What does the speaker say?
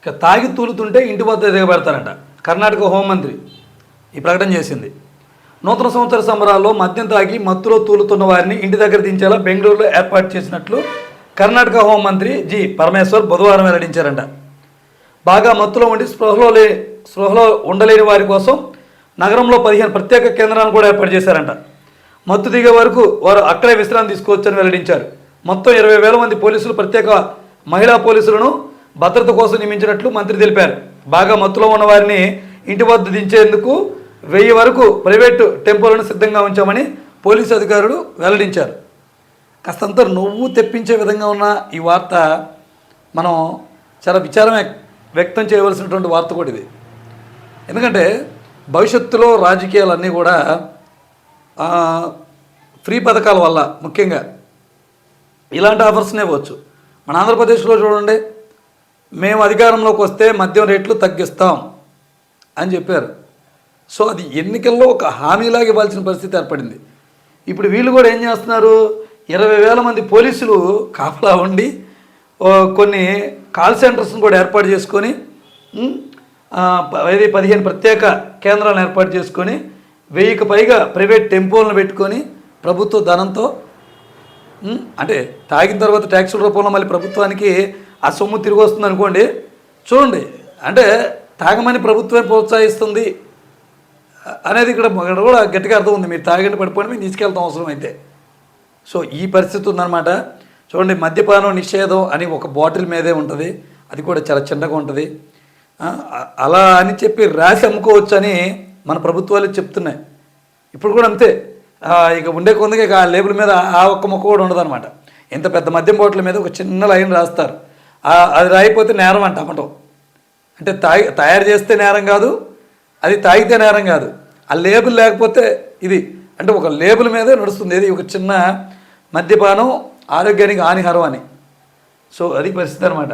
ఇక తాగి తూలుతుంటే ఇంటి వద్ద దిగబెడతారంట. కర్ణాటక హోంమంత్రి ఈ ప్రకటన చేసింది. నూతన సంవత్సర సంబరాల్లో మద్యం తాగి మత్తులో తూలుతున్న వారిని ఇంటి దగ్గర దించేలా బెంగళూరులో ఏర్పాటు చేసినట్లు కర్ణాటక హోంమంత్రి జి పరమేశ్వర్ బుధవారం వెల్లడించారంట. బాగా మత్తులో ఉండి స్పృహలో లే స్పృహలో ఉండలేని వారి కోసం నగరంలో పదిహేను ప్రత్యేక కేంద్రాలను కూడా ఏర్పాటు చేశారంట. మత్తు దిగే వరకు వారు అక్కడే విశ్రాంతి తీసుకోవచ్చని వెల్లడించారు. మొత్తం ఇరవై వేల మంది పోలీసులు ప్రత్యేక మహిళా పోలీసులను భద్రత కోసం నియమించినట్లు మంత్రి తెలిపారు. బాగా మత్తులో ఉన్న వారిని ఇంటి వద్ద దించేందుకు వెయ్యి వరకు ప్రైవేటు టెంపోలను సిద్ధంగా ఉంచామని పోలీసు అధికారులు వెల్లడించారు. కాస్తంత నువ్వు తెప్పించే విధంగా ఉన్న ఈ వార్త మనం చాలా విచారం వ్యక్తం చేయవలసినటువంటి వార్త కూడా ఇది. ఎందుకంటే భవిష్యత్తులో రాజకీయాలన్నీ కూడా ఫ్రీ పథకాల వల్ల ముఖ్యంగా ఇలాంటి ఆఫర్స్నే ఇవ్వచ్చు. మన ఆంధ్రప్రదేశ్లో చూడండి మేము అధికారంలోకి వస్తే మద్యం రేట్లు తగ్గిస్తాం అని చెప్పారు. సో అది ఎన్నికల్లో ఒక హామీలాగా ఇవ్వాల్సిన పరిస్థితి ఏర్పడింది. ఇప్పుడు వీళ్ళు కూడా ఏం చేస్తున్నారు? ఇరవై వేల మంది పోలీసులు కాపలా ఉండి కొన్ని కాల్ సెంటర్స్ని కూడా ఏర్పాటు చేసుకొని ప- ఇది పదిహేను ప్రత్యేక కేంద్రాలను ఏర్పాటు చేసుకొని వెయ్యికి పైగా ప్రైవేట్ టెంపోలను పెట్టుకొని ప్రభుత్వ ధనంతో అంటే తాగిన తర్వాత ట్యాక్సుల రూపంలో మళ్ళీ ప్రభుత్వానికి ఆ సొమ్ము తిరిగి వస్తుంది అనుకోండి చూడండి అంటే తాగమని ప్రభుత్వమే ప్రోత్సహిస్తుంది అనేది ఇక్కడ కూడా గట్టిగా అర్థం ఉంది. మీరు తాగండి పడిపోయి మేము తీసుకెళ్తాం అవసరం అయితే. సో ఈ పరిస్థితి ఉందన్నమాట. చూడండి మద్యపానం నిషేధం అని ఒక బాటిల్ మీదే ఉంటుంది. అది కూడా చాలా చిన్నగా ఉంటుంది. అలా అని చెప్పి రాసి అమ్ముకోవచ్చు అని మన ప్రభుత్వాలు చెప్తున్నాయి. ఇప్పుడు కూడా అంతే. ఇక ఉండే కొందకి ఇక ఆ లేబుల్ మీద ఆ ఒక్క మొక్క కూడా ఉండదన్నమాట. ఇంత పెద్ద మద్యం బాటిల్ మీద ఒక చిన్న లైన్ రాస్తారు. అది రాయిపోతే నేరం అంట అమ్మటం. అంటే తాగి తయారు చేస్తే నేరం కాదు అది తాగితే నేరం కాదు. ఆ లేబుల్ లేకపోతే ఇది అంటే ఒక లేబుల్ మీదే నడుస్తుంది. ఇది ఒక చిన్న మద్యపానం ఆరోగ్యానికి హానికరం అని. సో అది పరిస్థితి అనమాట